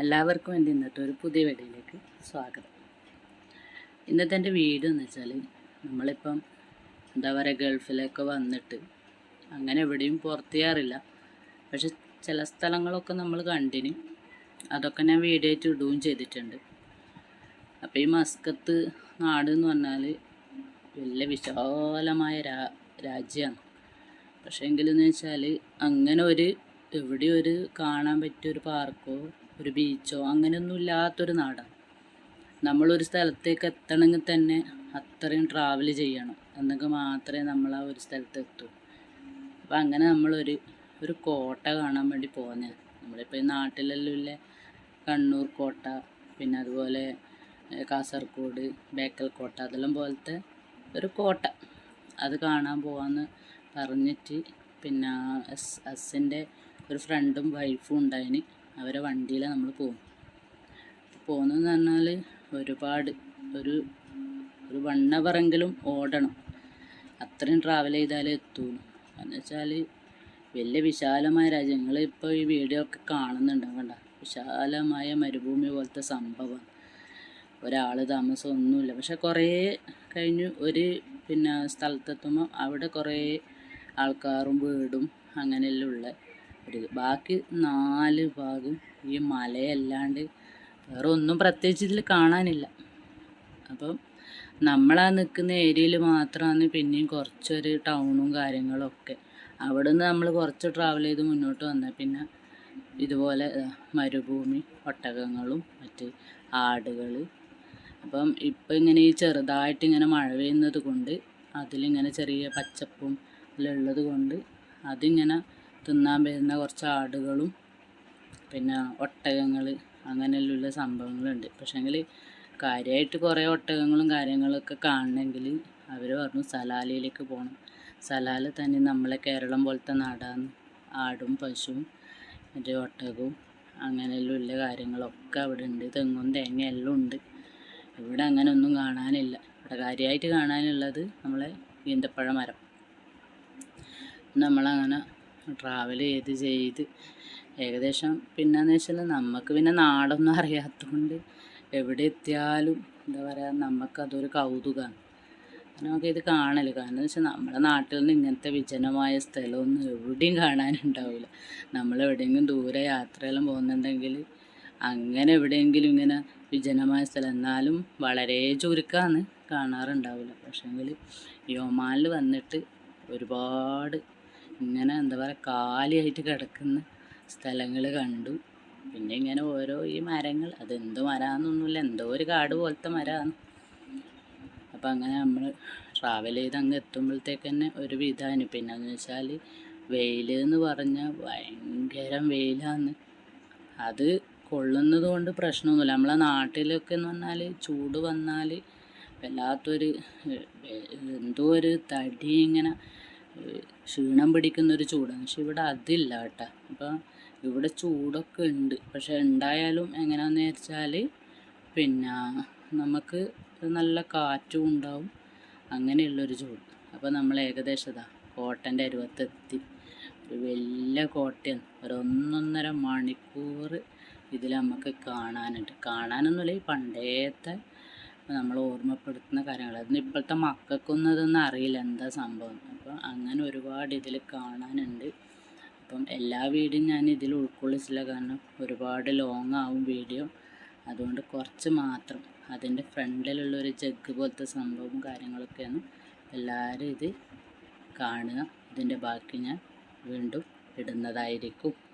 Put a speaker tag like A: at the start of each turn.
A: എല്ലാവർക്കും എന്റെ ഇന്നത്തെ ഒരു പുതിയ വീഡിയോയിലേക്ക് സ്വാഗതം. ഇന്നത്തെ എന്റെ വീട് എന്ന് വെച്ചാൽ നമ്മളിപ്പം എന്താ പറയുക ഗൾഫിലൊക്കെ വന്നിട്ട് അങ്ങനെ എവിടെയും പുറത്ത് ചെയ്യാറില്ല പക്ഷെ ചില സ്ഥലങ്ങളൊക്കെ നമ്മൾ കണ്ടിന് അതൊക്കെ ഞാൻ വീഡിയോ ആയിട്ട് ഇടുകയും ചെയ്തിട്ടുണ്ട്. അപ്പോൾ ഈ മസ്കത്ത് നാട് എന്ന് പറഞ്ഞാൽ വലിയ വിശാലമായ രാ രാജ്യമാണ്. പക്ഷേ എങ്കിലെന്ന് വെച്ചാൽ അങ്ങനെ ഒരു എവിടെ ഒരു കാണാൻ പറ്റിയ ഒരു പാർക്കോ ഒരു ബീച്ചോ അങ്ങനെയൊന്നും ഇല്ലാത്തൊരു നാടാണ്. നമ്മളൊരു സ്ഥലത്തേക്ക് എത്തണമെങ്കിൽ തന്നെ അത്രയും ട്രാവൽ ചെയ്യണം. എന്നൊക്കെ മാത്രമേ നമ്മൾ ആ ഒരു സ്ഥലത്ത് എത്തൂ. അപ്പം അങ്ങനെ നമ്മളൊരു ഒരു കോട്ട കാണാൻ വേണ്ടി പോകുന്നത് നമ്മളിപ്പോൾ ഈ നാട്ടിലെല്ലാം ഇല്ലേ കണ്ണൂർ കോട്ട പിന്നെ അതുപോലെ കാസർഗോഡ് ബേക്കൽ കോട്ട അതെല്ലാം പോലത്തെ ഒരു കോട്ട. അത് കാണാൻ പോവാന്ന് പറഞ്ഞിട്ട് പിന്നെ എസ് എസിന്റെ ഒരു ഫ്രണ്ടും വൈഫും ഉണ്ടായിന്. അവരെ വണ്ടിയിൽ നമ്മൾ പോകും. പോകുന്നതെന്ന് പറഞ്ഞാൽ ഒരുപാട് ഒരു ഒരു വൺ അവറെങ്കിലും ഓടണം. അത്രയും ട്രാവൽ ചെയ്താലേ എത്തുള്ളൂ. എന്ന് വെച്ചാൽ വലിയ വിശാലമായ രാജ്യങ്ങൾ ഇപ്പോൾ ഈ വീഡിയോ ഒക്കെ കാണുന്നുണ്ട് കണ്ട? വിശാലമായ മരുഭൂമി പോലത്തെ സംഭവം. ഒരാൾ താമസം ഒന്നുമില്ല പക്ഷെ കുറേ കഴിഞ്ഞ് ഒരു പിന്നെ സ്ഥലത്തെത്തുമ്പോൾ അവിടെ കുറേ ആൾക്കാരും വീടും അങ്ങനെയെല്ലാം ഉള്ള. ഒരു ബാക്കി നാല് ഭാഗം ഈ മലയല്ലാണ്ട് വേറെ ഒന്നും പ്രത്യേകിച്ച് ഇതിൽ കാണാനില്ല. അപ്പം നമ്മളാ നിൽക്കുന്ന ഏരിയയിൽ മാത്രമാണ് പിന്നെയും കുറച്ചൊരു ടൗണും കാര്യങ്ങളൊക്കെ. അവിടെ നിന്ന് നമ്മൾ കുറച്ച് ട്രാവൽ ചെയ്ത് മുന്നോട്ട് വന്നാൽ പിന്നെ ഇതുപോലെ മരുഭൂമി ഒട്ടകങ്ങളും മറ്റ് ആടുകൾ അപ്പം ഇപ്പം ഇങ്ങനെ ഈ ചെറുതായിട്ട് ഇങ്ങനെ മഴ പെയ്യുന്നത് കൊണ്ട് അതിലിങ്ങനെ ചെറിയ പച്ചപ്പും എല്ലാം ഉള്ളത് കൊണ്ട് അതിങ്ങനെ തിന്നാൻ വരുന്ന കുറച്ച് ആടുകളും പിന്നെ ഒട്ടകങ്ങൾ അങ്ങനെയുള്ള സംഭവങ്ങളുണ്ട്. പക്ഷേങ്കിൽ കാര്യമായിട്ട് കുറേ ഒട്ടകങ്ങളും കാര്യങ്ങളൊക്കെ കാണണമെങ്കിൽ അവർ പറഞ്ഞു സലാലയിലേക്ക് പോകണം സലാല തന്നെ നമ്മളെ കേരളം പോലത്തെ നാടാണ് ആടും പശുവും മറ്റേ ഒട്ടകവും അങ്ങനെയെല്ലാം ഉള്ള കാര്യങ്ങളൊക്കെ അവിടെ ഉണ്ട് തെങ്ങും തേങ്ങ എല്ലാം ഉണ്ട്. ഇവിടെ അങ്ങനെ ഒന്നും കാണാനില്ല. ഇവിടെ കാര്യമായിട്ട് കാണാനുള്ളത് നമ്മളെ ഈന്തപ്പഴ മരം. നമ്മളങ്ങനെ ട്രാവൽ ചെയ്ത് ചെയ്ത്. ഏകദേശം പിന്നെന്ന് വെച്ചാൽ നമുക്ക് പിന്നെ നാടൊന്നും അറിയാത്തതുകൊണ്ട് എവിടെ എത്തിയാലും എന്താ പറയുക നമുക്കതൊരു കൗതുകമാണ് നമുക്ക് ഇത് കാണൽ. കാരണം എന്ന് വെച്ചാൽ നമ്മുടെ നാട്ടിൽ നിന്ന് ഇങ്ങനത്തെ വിജനമായ സ്ഥലമൊന്നും എവിടെയും കാണാനുണ്ടാവില്ല നമ്മൾ എവിടെയെങ്കിലും ദൂരെ യാത്രയെല്ലാം പോകുന്നുണ്ടെങ്കിൽ അങ്ങനെ എവിടെയെങ്കിലും ഇങ്ങനെ വിജനമായ സ്ഥലം എന്നാലും വളരെ ചുരുക്കമാണ് കാണാറുണ്ടാവില്ല. പക്ഷേങ്കിൽ ഒമാനിൽ വന്നിട്ട് ഒരുപാട് ഇങ്ങനെ എന്താ പറയുക കാലിയായിട്ട് കിടക്കുന്ന സ്ഥലങ്ങൾ കണ്ടു. പിന്നെ ഇങ്ങനെ ഓരോ ഈ മരങ്ങൾ അതെന്ത് മരമാണെന്നൊന്നുമില്ല എന്തോ ഒരു കാട് പോലത്തെ മരമാണ് അപ്പം അങ്ങനെ നമ്മൾ ട്രാവൽ ചെയ്ത് അങ്ങ് എത്തുമ്പോഴത്തേക്ക് തന്നെ ഒരു വിധമാണ് പിന്നെ എന്ന് വെച്ചാൽ വെയിൽ എന്ന് പറഞ്ഞാൽ ഭയങ്കരം വെയിലാണ് അത് കൊള്ളുന്നത് കൊണ്ട് പ്രശ്നമൊന്നുമില്ല. നമ്മളെ നാട്ടിലൊക്കെ എന്ന് പറഞ്ഞാൽ ചൂട് വന്നാൽ വല്ലാത്തൊരു എന്തോ ഒരു തടി ഇങ്ങനെ ക്ഷീണം പിടിക്കുന്നൊരു ചൂടാണ്. പക്ഷെ ഇവിടെ അതില്ല കേട്ടോ. അപ്പം ഇവിടെ ചൂടൊക്കെ ഉണ്ട്. പക്ഷെ ഉണ്ടായാലും എങ്ങനെയാണെന്ന് വെച്ചാൽ പിന്നെ നമുക്ക് നല്ല കാറ്റും ഉണ്ടാവും. അങ്ങനെയുള്ളൊരു ചൂട്. അപ്പോൾ നമ്മൾ ഏകദേശം ഇതാ കോട്ടന്റെ അരുവത്തെത്തി. ഒരു വലിയ കോട്ടയാണ്. ഒരു ഒന്നൊന്നര മണിക്കൂർ ഇതിൽ നമുക്ക് കാണാനുണ്ട്. കാണാനൊന്നുമില്ല. ഈ പണ്ടേത്തെ നമ്മൾ ഓർമ്മപ്പെടുത്തുന്ന കാര്യങ്ങൾ അതിന് ഇപ്പോഴത്തെ മക്കൾക്കൊന്നും അറിയില്ല എന്താ സംഭവം. അപ്പോൾ അങ്ങനെ ഒരുപാട് ഇതിൽ കാണാനുണ്ട്. അപ്പം എല്ലാ വീടും ഞാൻ ഇതിൽ ഉൾക്കൊള്ളിച്ചില്ല. കാരണം ഒരുപാട് ലോങ് ആവും വീഡിയോ. അതുകൊണ്ട് കുറച്ച് മാത്രം അതിന്റെ ഫ്രണ്ടിലുള്ള ഒരു ജഗ് പോലത്തെ സംഭവവും കാര്യങ്ങളൊക്കെയാണ് എല്ലാവരും ഇത് കാണുക. ഇതിന്റെ ബാക്കി ഞാൻ വീണ്ടും ഇടുന്നതായിരിക്കും.